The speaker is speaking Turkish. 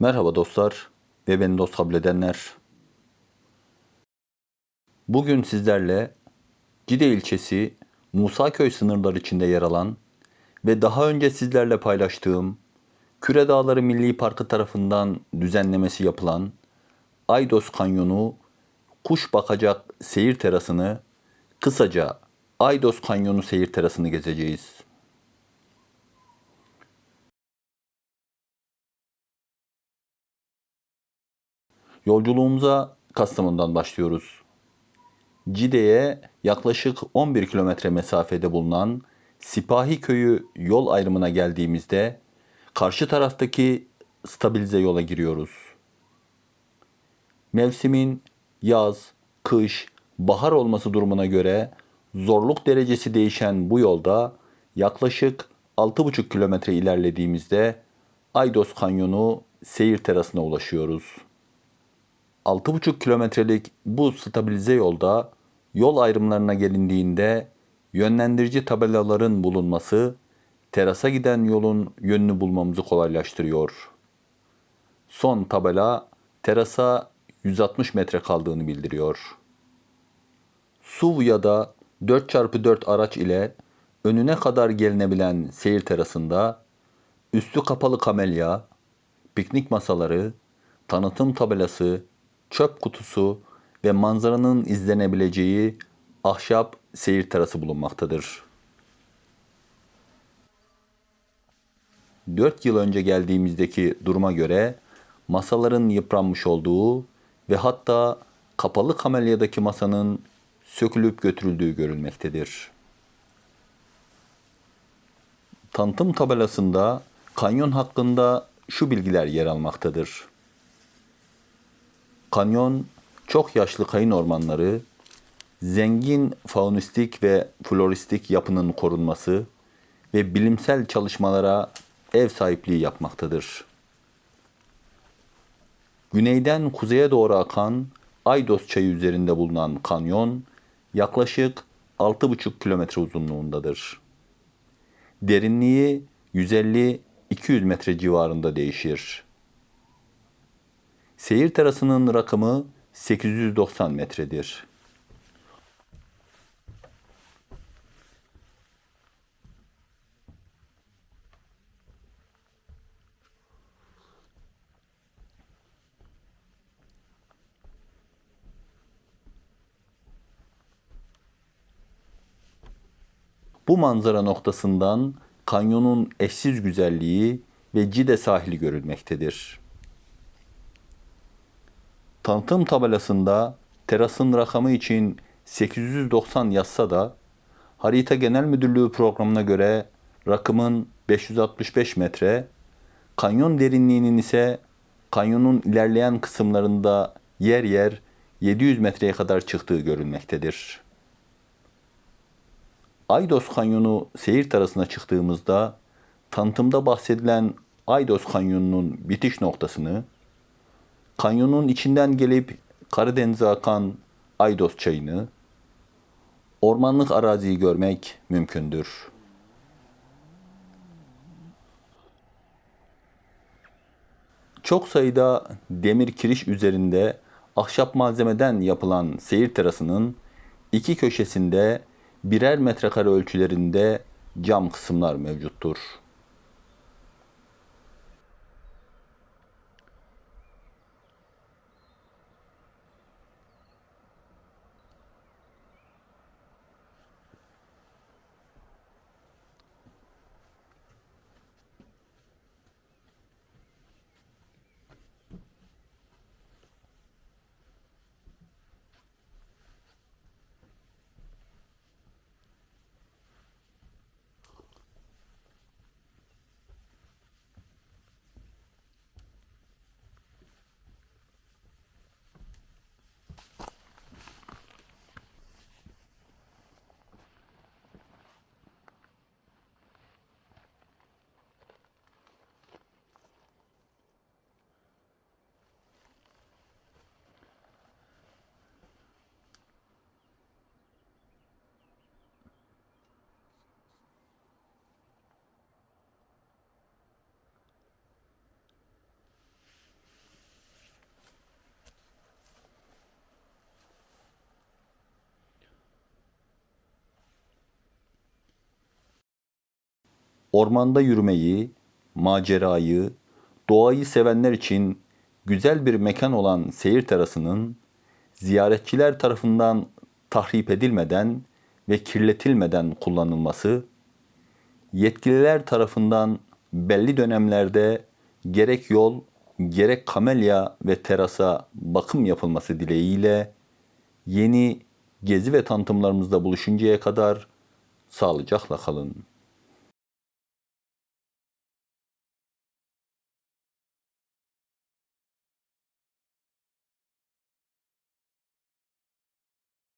Merhaba dostlar ve beni dost kabul edenler. Bugün sizlerle Cide ilçesi Musaköy sınırları içinde yer alan ve daha önce sizlerle paylaştığım Küre Dağları Milli Parkı tarafından düzenlemesi yapılan Aydos Kanyonu kuş bakacak seyir terasını kısaca Aydos Kanyonu seyir terasını gezeceğiz. Yolculuğumuza Kastamonu'dan başlıyoruz. Cide'ye yaklaşık 11 kilometre mesafede bulunan Sipahi Köyü yol ayrımına geldiğimizde karşı taraftaki stabilize yola giriyoruz. Mevsimin yaz, kış, bahar olması durumuna göre zorluk derecesi değişen bu yolda yaklaşık 6,5 kilometre ilerlediğimizde Aydos Kanyonu seyir terasına ulaşıyoruz. 6,5 kilometrelik bu stabilize yolda yol ayrımlarına gelindiğinde yönlendirici tabelaların bulunması terasa giden yolun yönünü bulmamızı kolaylaştırıyor. Son tabela terasa 160 metre kaldığını bildiriyor. SUV ya da 4x4 araç ile önüne kadar gelinebilen seyir terasında üstü kapalı kamelya, piknik masaları, tanıtım tabelası, çöp kutusu ve manzaranın izlenebileceği ahşap seyir terası bulunmaktadır. 4 yıl önce geldiğimizdeki duruma göre masaların yıpranmış olduğu ve hatta kapalı kamelyadaki masanın sökülüp götürüldüğü görülmektedir. Tanıtım tabelasında kanyon hakkında şu bilgiler yer almaktadır. Kanyon çok yaşlı kayın ormanları, zengin faunistik ve floristik yapının korunması ve bilimsel çalışmalara ev sahipliği yapmaktadır. Güneyden kuzeye doğru akan Aydos çayı üzerinde bulunan kanyon yaklaşık 6,5 kilometre uzunluğundadır. Derinliği 150-200 metre civarında değişir. Seyir terasının rakımı 890 metredir. Bu manzara noktasından kanyonun eşsiz güzelliği ve Cide sahili görülmektedir. Tanıtım tabelasında terasın rakamı için 890 yazsa da Harita Genel Müdürlüğü programına göre rakımın 565 metre, kanyon derinliğinin ise kanyonun ilerleyen kısımlarında yer yer 700 metreye kadar çıktığı görülmektedir. Aydos Kanyonu seyir terasına çıktığımızda tanıtımda bahsedilen Aydos Kanyonu'nun bitiş noktasını, kanyonun içinden gelip Karadeniz'e akan Aydos çayını, ormanlık araziyi görmek mümkündür. Çok sayıda demir kiriş üzerinde ahşap malzemeden yapılan seyir terasının iki köşesinde birer metrekare ölçülerinde cam kısımlar mevcuttur. Ormanda yürümeyi, macerayı, doğayı sevenler için güzel bir mekan olan seyir terasının ziyaretçiler tarafından tahrip edilmeden ve kirletilmeden kullanılması, yetkililer tarafından belli dönemlerde gerek yol, gerek kamelya ve terasa bakım yapılması dileğiyle yeni gezi ve tanıtımlarımızda buluşuncaya kadar sağlıcakla kalın.